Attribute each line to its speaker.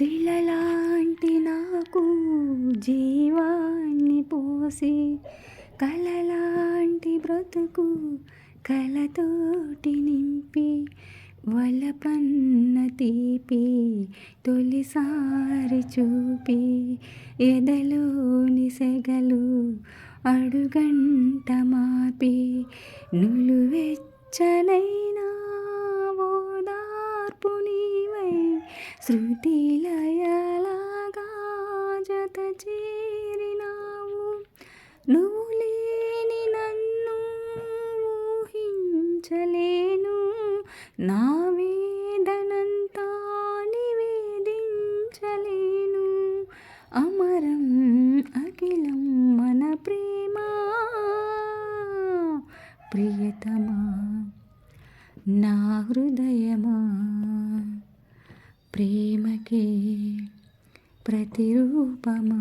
Speaker 1: శిలలాంటి నాకు జీవాన్ని పోసి కలలాంటి బ్రతుకు కలతోటి నింపి వలపన్న తీపి తొలిసారి చూపి ఎదలోని సెగలు అడుగంట మాపి నులువెచ్చనైనా శృతిలయలాగా జత చేరినావు. నువ్వు లేని నన్ను ఊహించలేను. నా వేదనంతా నివేదించలేను. అమరం అఖిలం మన ప్రేమ. ప్రియతమా నా హృదయమా? ప్రేమకే ప్రతిరూపమా?